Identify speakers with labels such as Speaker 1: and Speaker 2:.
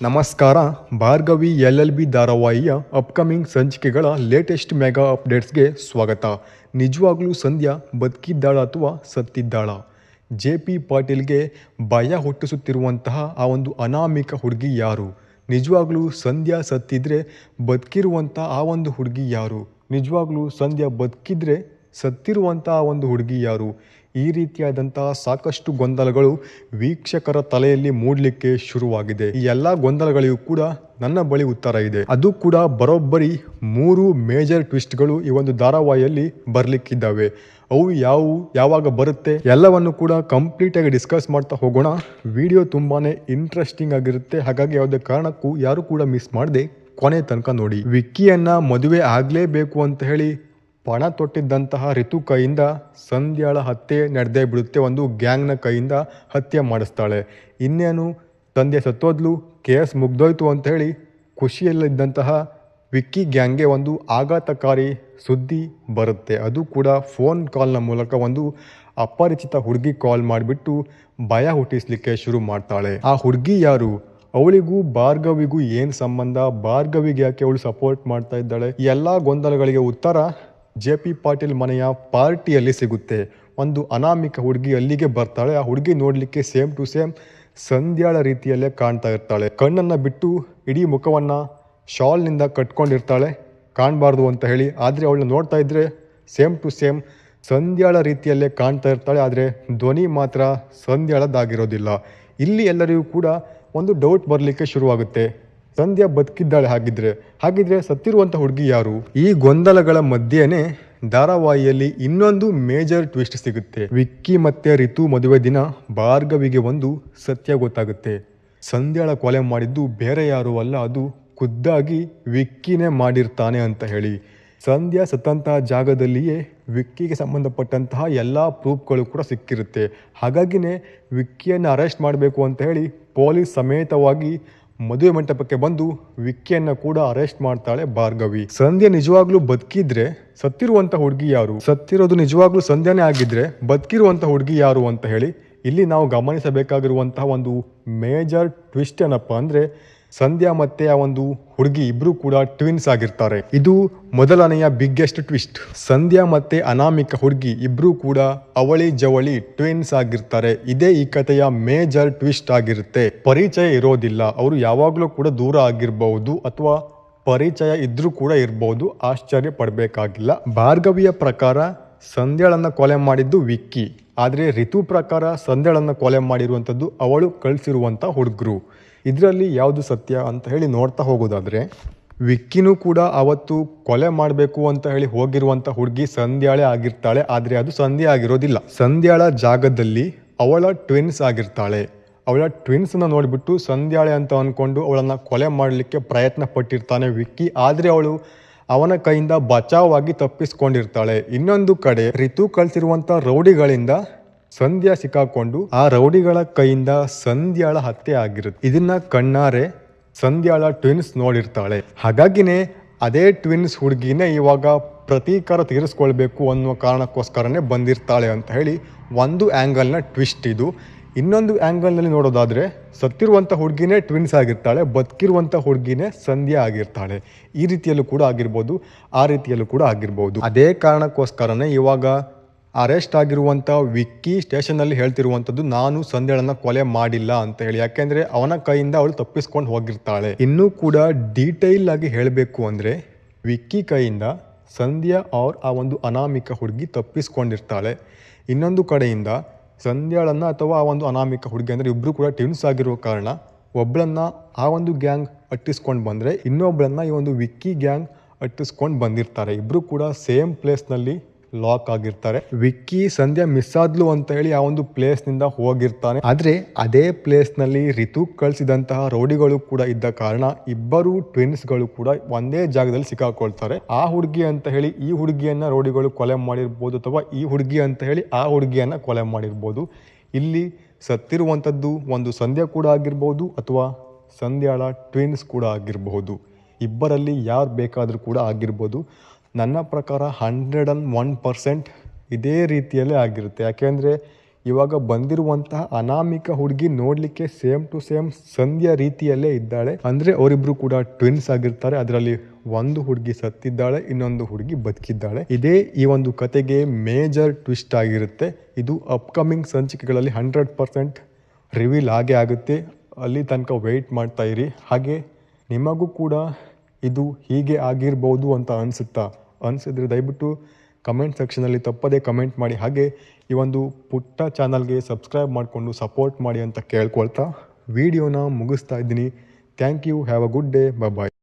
Speaker 1: ನಮಸ್ಕಾರ, Bhargavi L L B ಧಾರಾವಾಹಿಯ upcoming ಸಂಚಿಕೆಗಳ ಲೇಟೆಸ್ಟ್ ಮೆಗಾ ಅಪ್ಡೇಟ್ಸ್ಗೆ ಸ್ವಾಗತ. ನಿಜವಾಗ್ಲೂ ಸಂಧ್ಯಾ ಬದುಕಿದ್ದಾಳ ಅಥವಾ ಸತ್ತಿದ್ದಾಳ? ಜೆ ಪಿ ಪಾಟೀಲ್ಗೆ ಭಯ ಹುಟ್ಟಿಸುತ್ತಿರುವಂತಹ ಆ ಒಂದು ಅನಾಮಿಕ ಹುಡುಗಿ ಯಾರು? ನಿಜವಾಗ್ಲೂ ಸಂಧ್ಯಾ ಸತ್ತಿದ್ರೆ ಬದುಕಿರುವಂಥ ಆ ಒಂದು ಹುಡುಗಿ ಯಾರು? ನಿಜವಾಗ್ಲೂ ಸಂಧ್ಯಾ ಬದುಕಿದ್ರೆ ಸತ್ತಿರುವಂಥ ಆ ಒಂದು ಹುಡುಗಿ ಯಾರು? ಈ ರೀತಿಯಾದಂತಹ ಸಾಕಷ್ಟು ಗೊಂದಲಗಳು ವೀಕ್ಷಕರ ತಲೆಯಲ್ಲಿ ಮೂಡಲಿಕ್ಕೆ ಶುರುವಾಗಿದೆ. ಈ ಎಲ್ಲ ಗೊಂದಲಗಳಿಗೂ ಕೂಡ ನನ್ನ ಬಳಿ ಉತ್ತರ ಇದೆ. ಅದು ಕೂಡ ಬರೋಬ್ಬರಿ ಮೂರು ಮೇಜರ್ ಟ್ವಿಸ್ಟ್ಗಳು ಈ ಒಂದು ಧಾರಾವಾಹಿಯಲ್ಲಿ ಬರಲಿಕ್ಕಿದ್ದಾವೆ. ಅವು ಯಾವುವು ಯಾವಾಗ ಬರುತ್ತೆ ಎಲ್ಲವನ್ನು ಕೂಡ ಕಂಪ್ಲೀಟ್ ಆಗಿ ಡಿಸ್ಕಸ್ ಮಾಡ್ತಾ ಹೋಗೋಣ. ವಿಡಿಯೋ ತುಂಬಾನೇ ಇಂಟ್ರೆಸ್ಟಿಂಗ್ ಆಗಿರುತ್ತೆ. ಹಾಗಾಗಿ ಯಾವುದೇ ಕಾರಣಕ್ಕೂ ಯಾರು ಕೂಡ ಮಿಸ್ ಮಾಡದೆ ಕೊನೆ ತನಕ ನೋಡಿ. ವಿಕ್ಕಿಯನ್ನ ಮದುವೆ ಆಗಲೇಬೇಕು ಅಂತ ಹೇಳಿ ಪಣ ತೊಟ್ಟಿದ್ದಂತಹ ಋತು ಕೈಯಿಂದ ಸಂಧ್ಯಾಳ ಹತ್ಯೆ ನಡೆದೇ ಬಿಡುತ್ತೆ ಒಂದು ಗ್ಯಾಂಗ್ನ ಕೈಯಿಂದ ಹತ್ಯೆ ಮಾಡಿಸ್ತಾಳೆ. ಇನ್ನೇನು ತಂದೆ ಸತ್ತೋದ್ಲು, ಕೇಸ್ ಮುಗ್ದೋಯ್ತು ಅಂತ ಹೇಳಿ ಖುಷಿಯಲ್ಲಿದ್ದಂತಹ ವಿಕ್ಕಿ ಗ್ಯಾಂಗ್ಗೆ ಒಂದು ಆಘಾತಕಾರಿ ಸುದ್ದಿ ಬರುತ್ತೆ. ಅದು ಕೂಡ ಫೋನ್ ಕಾಲ್ನ ಮೂಲಕ ಒಂದು ಅಪರಿಚಿತ ಹುಡುಗಿ ಕಾಲ್ ಮಾಡಿಬಿಟ್ಟು ಭಯ ಹುಟ್ಟಿಸ್ಲಿಕ್ಕೆ ಶುರು ಮಾಡ್ತಾಳೆ. ಆ ಹುಡುಗಿ ಯಾರು? ಅವಳಿಗೂ ಭಾರ್ಗವಿಗೂ ಏನು ಸಂಬಂಧ? ಭಾರ್ಗವಿಗೆ ಯಾಕೆ ಅವಳು ಸಪೋರ್ಟ್ ಮಾಡ್ತಾ ಇದ್ದಾಳೆ? ಎಲ್ಲ ಗೊಂದಲಗಳಿಗೆ ಉತ್ತರ ಜೆ ಪಿ ಪಾಟೀಲ್ ಮನೆಯ ಪಾರ್ಟಿಯಲ್ಲಿ ಸಿಗುತ್ತೆ. ಒಂದು ಅನಾಮಿಕ ಹುಡುಗಿ ಅಲ್ಲಿಗೆ ಬರ್ತಾಳೆ. ಆ ಹುಡುಗಿ ನೋಡಲಿಕ್ಕೆ ಸೇಮ್ ಟು ಸೇಮ್ ಸಂಧ್ಯಾಳ ರೀತಿಯಲ್ಲೇ ಕಾಣ್ತಾ ಇರ್ತಾಳೆ. ಕಣ್ಣನ್ನು ಬಿಟ್ಟು ಇಡೀ ಮುಖವನ್ನು ಶಾಲ್ನಿಂದ ಕಟ್ಕೊಂಡಿರ್ತಾಳೆ. ಕಾಣಬಾರ್ದು ಅಂತ ಹೇಳಿ. ಆದರೆ ಅವಳನ್ನ ನೋಡ್ತಾ ಇದ್ರೆ ಸೇಮ್ ಟು ಸೇಮ್ ಸಂಧ್ಯಾಳ ರೀತಿಯಲ್ಲೇ ಕಾಣ್ತಾ ಇರ್ತಾಳೆ. ಆದರೆ ಧ್ವನಿ ಮಾತ್ರ ಸಂಧ್ಯಾಳದ್ದಾಗಿರೋದಿಲ್ಲ. ಇಲ್ಲಿ ಎಲ್ಲರಿಗೂ ಕೂಡ ಒಂದು ಡೌಟ್ ಬರಲಿಕ್ಕೆ ಶುರುವಾಗುತ್ತೆ. ಸಂಧ್ಯಾ ಬದುಕಿದ್ದಾಳೆ ಹಾಗಿದ್ರೆ ಹಾಗಿದ್ರೆ ಸತ್ತಿರುವಂಥ ಹುಡುಗಿ ಯಾರು? ಈ ಗೊಂದಲಗಳ ಮಧ್ಯೆನೆ ಧಾರಾವಾಹಿಯಲ್ಲಿ ಇನ್ನೊಂದು ಮೇಜರ್ ಟ್ವಿಸ್ಟ್ ಸಿಗುತ್ತೆ. ವಿಕ್ಕಿ ಮತ್ತೆ ರಿತು ಮದುವೆ ದಿನ ಭಾರ್ಗವಿಗೆ ಒಂದು ಸತ್ಯ ಗೊತ್ತಾಗುತ್ತೆ. ಸಂಧ್ಯಾಳ ಕೊಲೆ ಮಾಡಿದ್ದು ಬೇರೆ ಯಾರು ಅಲ್ಲ, ಅದು ಖುದ್ದಾಗಿ ವಿಕ್ಕಿನೇ ಮಾಡಿರ್ತಾನೆ ಅಂತ ಹೇಳಿ. ಸಂಧ್ಯಾ ಸತ್ತಂತಹ ಜಾಗದಲ್ಲಿಯೇ ವಿಕ್ಕಿಗೆ ಸಂಬಂಧಪಟ್ಟಂತಹ ಎಲ್ಲ ಪ್ರೂಫ್ಗಳು ಕೂಡ ಸಿಕ್ಕಿರುತ್ತೆ. ಹಾಗಾಗಿನೇ ವಿಕ್ಕಿಯನ್ನು ಅರೆಸ್ಟ್ ಮಾಡಬೇಕು ಅಂತ ಹೇಳಿ ಪೊಲೀಸ್ ಸಮೇತವಾಗಿ ಮದುವೆ ಮಂಟಪಕ್ಕೆ ಬಂದು ವಿಕ್ಕಿಯನ್ನ ಕೂಡ ಅರೆಸ್ಟ್ ಮಾಡ್ತಾಳೆ ಭಾರ್ಗವಿ. ಸಂಧ್ಯಾ ನಿಜವಾಗ್ಲೂ ಬದುಕಿದ್ರೆ ಸತ್ತಿರುವಂತ ಹುಡುಗಿ ಯಾರು? ಸತ್ತಿರೋದು ನಿಜವಾಗ್ಲೂ ಸಂಧ್ಯಾನೇ ಆಗಿದ್ರೆ ಬದುಕಿರುವಂತ ಹುಡುಗಿ ಯಾರು ಅಂತ ಹೇಳಿ ಇಲ್ಲಿ ನಾವು ಗಮನಿಸಬೇಕಾಗಿರುವಂತಹ ಒಂದು ಮೇಜರ್ ಟ್ವಿಸ್ಟ್ ಏನಪ್ಪ ಅಂದ್ರೆ ಸಂಧ್ಯಾ ಮತ್ತೆ ಆ ಒಂದು ಹುಡುಗಿ ಇಬ್ರು ಕೂಡ ಟ್ವಿನ್ಸ್ ಆಗಿರ್ತಾರೆ. ಇದು ಮೊದಲನೆಯ ಬಿಗ್ಗೆಸ್ಟ್ ಟ್ವಿಸ್ಟ್ ಸಂಧ್ಯಾ ಮತ್ತೆ ಅನಾಮಿಕ ಹುಡುಗಿ ಇಬ್ರು ಕೂಡ ಅವಳಿ ಜವಳಿ ಟ್ವಿನ್ಸ್ ಆಗಿರ್ತಾರೆ. ಇದೇ ಈ ಕಥೆಯ ಮೇಜರ್ ಟ್ವಿಸ್ಟ್ ಆಗಿರುತ್ತೆ. ಪರಿಚಯ ಇರೋದಿಲ್ಲ. ಅವರು ಯಾವಾಗಲೂ ಕೂಡ ದೂರ ಆಗಿರಬಹುದು ಅಥವಾ ಪರಿಚಯ ಇದ್ರೂ ಕೂಡ ಇರಬಹುದು. ಆಶ್ಚರ್ಯ ಪಡಬೇಕಾಗಿಲ್ಲ. ಭಾರ್ಗವಿಯ ಪ್ರಕಾರ ಸಂಧ್ಯಾಳನ್ನ ಕೊಲೆ ಮಾಡಿದ್ದು ವಿಕ್ಕಿ. ಆದರೆ ಋತು ಪ್ರಕಾರ ಸಂಧ್ಯಾಳನ್ನು ಕೊಲೆ ಮಾಡಿರುವಂಥದ್ದು ಅವಳು ಕಳಿಸಿರುವಂಥ ಹುಡುಗರು. ಇದರಲ್ಲಿ ಯಾವುದು ಸತ್ಯ ಅಂತ ಹೇಳಿ ನೋಡ್ತಾ ಹೋಗೋದಾದರೆ, ವಿಕ್ಕಿನೂ ಕೂಡ ಅವತ್ತು ಕೊಲೆ ಮಾಡಬೇಕು ಅಂತ ಹೇಳಿ ಹೋಗಿರುವಂಥ ಹುಡುಗಿ ಸಂಧ್ಯಾಳೆ ಆಗಿರ್ತಾಳೆ, ಆದರೆ ಅದು ಸಂಧ್ಯಾ ಆಗಿರೋದಿಲ್ಲ. ಸಂಧ್ಯಾಳ ಜಾಗದಲ್ಲಿ ಅವಳ ಟ್ವಿನ್ಸ್ ಆಗಿರ್ತಾಳೆ. ಅವಳ ಟ್ವಿನ್ಸನ್ನು ನೋಡಿಬಿಟ್ಟು ಸಂಧ್ಯಾಳೆ ಅಂತ ಅಂದ್ಕೊಂಡು ಅವಳನ್ನು ಕೊಲೆ ಮಾಡಲಿಕ್ಕೆ ಪ್ರಯತ್ನ ಪಟ್ಟಿರ್ತಾನೆ ವಿಕ್ಕಿ. ಆದರೆ ಅವಳು ಅವನ ಕೈಯಿಂದ ಬಚಾವಾಗಿ ತಪ್ಪಿಸ್ಕೊಂಡಿರ್ತಾಳೆ. ಇನ್ನೊಂದು ಕಡೆ ರಿತು ಕಳಿಸಿರುವಂತ ರೌಡಿಗಳಿಂದ ಸಂಧ್ಯಾ ಸಿಕ್ಕಾಕೊಂಡು ಆ ರೌಡಿಗಳ ಕೈಯಿಂದ ಸಂಧ್ಯಾಳ ಹತ್ಯೆ ಆಗಿರುತ್ತೆ. ಇದನ್ನ ಕಣ್ಣಾರೆ ಸಂಧ್ಯಾಳ ಟ್ವಿನ್ಸ್ ನೋಡಿರ್ತಾಳೆ. ಹಾಗಾಗಿನೇ ಅದೇ ಟ್ವಿನ್ಸ್ ಹುಡುಗಿನೇ ಇವಾಗ ಪ್ರತೀಕಾರ ತೀರಿಸ್ಕೊಳ್ಬೇಕು ಅನ್ನೋ ಕಾರಣಕ್ಕೋಸ್ಕರನೇ ಬಂದಿರ್ತಾಳೆ ಅಂತ ಹೇಳಿ ಒಂದು ಆ್ಯಂಗಲ್ನ ಟ್ವಿಸ್ಟ್ ಇದು. ಇನ್ನೊಂದು ಆ್ಯಂಗಲ್ನಲ್ಲಿ ನೋಡೋದಾದರೆ ಸತ್ತಿರುವಂಥ ಹುಡುಗಿನೇ ಟ್ವಿನ್ಸ್ ಆಗಿರ್ತಾಳೆ ಬದುಕಿರುವಂಥ ಹುಡುಗಿನೇ ಸಂಧ್ಯಾ ಆಗಿರ್ತಾಳೆ. ಈ ರೀತಿಯಲ್ಲೂ ಕೂಡ ಆಗಿರ್ಬೋದು, ಆ ರೀತಿಯಲ್ಲೂ ಕೂಡ ಆಗಿರ್ಬೋದು. ಅದೇ ಕಾರಣಕ್ಕೋಸ್ಕರನೇ ಇವಾಗ ಅರೆಸ್ಟ್ ಆಗಿರುವಂಥ ವಿಕ್ಕಿ ಸ್ಟೇಷನಲ್ಲಿ ಹೇಳ್ತಿರುವಂಥದ್ದು ನಾನು ಸಂಧ್ಯಾಳನ್ನ ಕೊಲೆ ಮಾಡಿಲ್ಲ ಅಂತ ಹೇಳಿ. ಯಾಕೆಂದರೆ ಅವನ ಕೈಯಿಂದ ಅವಳು ತಪ್ಪಿಸ್ಕೊಂಡು ಹೋಗಿರ್ತಾಳೆ. ಇನ್ನೂ ಕೂಡ ಡೀಟೇಲ್ ಆಗಿ ಹೇಳಬೇಕು ಅಂದರೆ ವಿಕ್ಕಿ ಕೈಯಿಂದ ಸಂಧ್ಯಾ ಅವ್ರ ಆ ಒಂದು ಅನಾಮಿಕ ಹುಡುಗಿ ತಪ್ಪಿಸ್ಕೊಂಡಿರ್ತಾಳೆ. ಇನ್ನೊಂದು ಕಡೆಯಿಂದ ಸಂಧ್ಯಾಳನ್ನ ಅಥವಾ ಆ ಒಂದು ಅನಾಮಿಕ ಹುಡುಗಿ ಅಂದರೆ ಇಬ್ಬರು ಕೂಡ ಟ್ವಿನ್ಸ್ ಆಗಿರುವ ಕಾರಣ ಒಬ್ಬಳನ್ನು ಆ ಒಂದು ಗ್ಯಾಂಗ್ ಅಟ್ಟಿಸ್ಕೊಂಡು ಬಂದರೆ ಇನ್ನೊಬ್ಬಳನ್ನು ಈ ಒಂದು ವಿಕ್ಕಿ ಗ್ಯಾಂಗ್ ಅಟ್ಟಿಸ್ಕೊಂಡು ಬಂದಿರ್ತಾರೆ. ಇಬ್ಬರು ಕೂಡ ಸೇಮ್ ಪ್ಲೇಸ್ನಲ್ಲಿ ಲಾಕ್ ಆಗಿರ್ತಾರೆ. ವಿಕ್ಕಿ ಸಂಧ್ಯಾ ಮಿಸ್ ಆದ್ಲು ಅಂತ ಹೇಳಿ ಆ ಒಂದು ಪ್ಲೇಸ್ನಿಂದ ಹೋಗಿರ್ತಾನೆ. ಆದ್ರೆ ಅದೇ ಪ್ಲೇಸ್ನಲ್ಲಿ ರಿತು ಕಳಿಸಿದಂತಹ ರೌಡಿಗಳು ಕೂಡ ಇದ್ದ ಕಾರಣ ಇಬ್ಬರು ಟ್ವಿನ್ಸ್ಗಳು ಕೂಡ ಒಂದೇ ಜಾಗದಲ್ಲಿ ಸಿಕ್ಕಾಕೊಳ್ತಾರೆ. ಆ ಹುಡುಗಿ ಅಂತ ಹೇಳಿ ಈ ಹುಡುಗಿಯನ್ನ ರೌಡಿಗಳು ಕೊಲೆ ಮಾಡಿರ್ಬೋದು ಅಥವಾ ಈ ಹುಡುಗಿ ಅಂತ ಹೇಳಿ ಆ ಹುಡುಗಿಯನ್ನ ಕೊಲೆ ಮಾಡಿರ್ಬೋದು. ಇಲ್ಲಿ ಸತ್ತಿರುವಂಥದ್ದು ಒಂದು ಸಂಧ್ಯಾ ಕೂಡ ಆಗಿರ್ಬೋದು ಅಥವಾ ಸಂಧ್ಯಾಳ ಟ್ವಿನ್ಸ್ ಕೂಡ ಆಗಿರಬಹುದು ಇಬ್ಬರಲ್ಲಿ ಯಾರು ಬೇಕಾದರೂ ಕೂಡ ಆಗಿರ್ಬೋದು. ನನ್ನ ಪ್ರಕಾರ ಹಂಡ್ರೆಡ್ ಆ್ಯಂಡ್ ಒನ್ ಪರ್ಸೆಂಟ್ ಇದೇ ರೀತಿಯಲ್ಲೇ ಆಗಿರುತ್ತೆ. ಯಾಕೆಂದರೆ ಇವಾಗ ಬಂದಿರುವಂತಹ ಅನಾಮಿಕ ಹುಡುಗಿ ನೋಡಲಿಕ್ಕೆ ಸೇಮ್ ಟು ಸೇಮ್ ಸಂಧ್ಯಾ ರೀತಿಯಲ್ಲೇ ಇದ್ದಾಳೆ. ಅಂದರೆ ಅವರಿಬ್ರು ಕೂಡ ಟ್ವಿನ್ಸ್ ಆಗಿರ್ತಾರೆ. ಅದರಲ್ಲಿ ಒಂದು ಹುಡುಗಿ ಸತ್ತಿದ್ದಾಳೆ, ಇನ್ನೊಂದು ಹುಡುಗಿ ಬದುಕಿದ್ದಾಳೆ. ಇದೇ ಈ ಒಂದು ಕತೆಗೆ ಮೇಜರ್ ಟ್ವಿಸ್ಟ್ ಆಗಿರುತ್ತೆ. ಇದು ಅಪ್ಕಮಿಂಗ್ ಸಂಚಿಕೆಗಳಲ್ಲಿ ಹಂಡ್ರೆಡ್ ಪರ್ಸೆಂಟ್ ರಿವೀಲ್ ಆಗೇ ಆಗುತ್ತೆ. ಅಲ್ಲಿ ತನಕ ವೆಯ್ಟ್ ಮಾಡ್ತಾ ಇರಿ. ಹಾಗೆ ನಿಮಗೂ ಕೂಡ ಇದು ಹೀಗೆ ಆಗಿರ್ಬೋದು ಅಂತ ಅನಿಸುತ್ತಾ? ಅನಿಸಿದ್ರೆ ದಯವಿಟ್ಟು ಕಮೆಂಟ್ ಸೆಕ್ಷನಲ್ಲಿ ತಪ್ಪದೇ ಕಮೆಂಟ್ ಮಾಡಿ. ಹಾಗೆ ಈ ಒಂದು ಪುಟ್ಟ ಚಾನಲ್ಗೆ ಸಬ್ಸ್ಕ್ರೈಬ್ ಮಾಡಿಕೊಂಡು ಸಪೋರ್ಟ್ ಮಾಡಿ ಅಂತ ಕೇಳ್ಕೊಳ್ತಾ. ವಿಡಿಯೋನ ಮುಗಿಸ್ತಾ ಇದ್ದೀನಿ. Thank you have a good day bye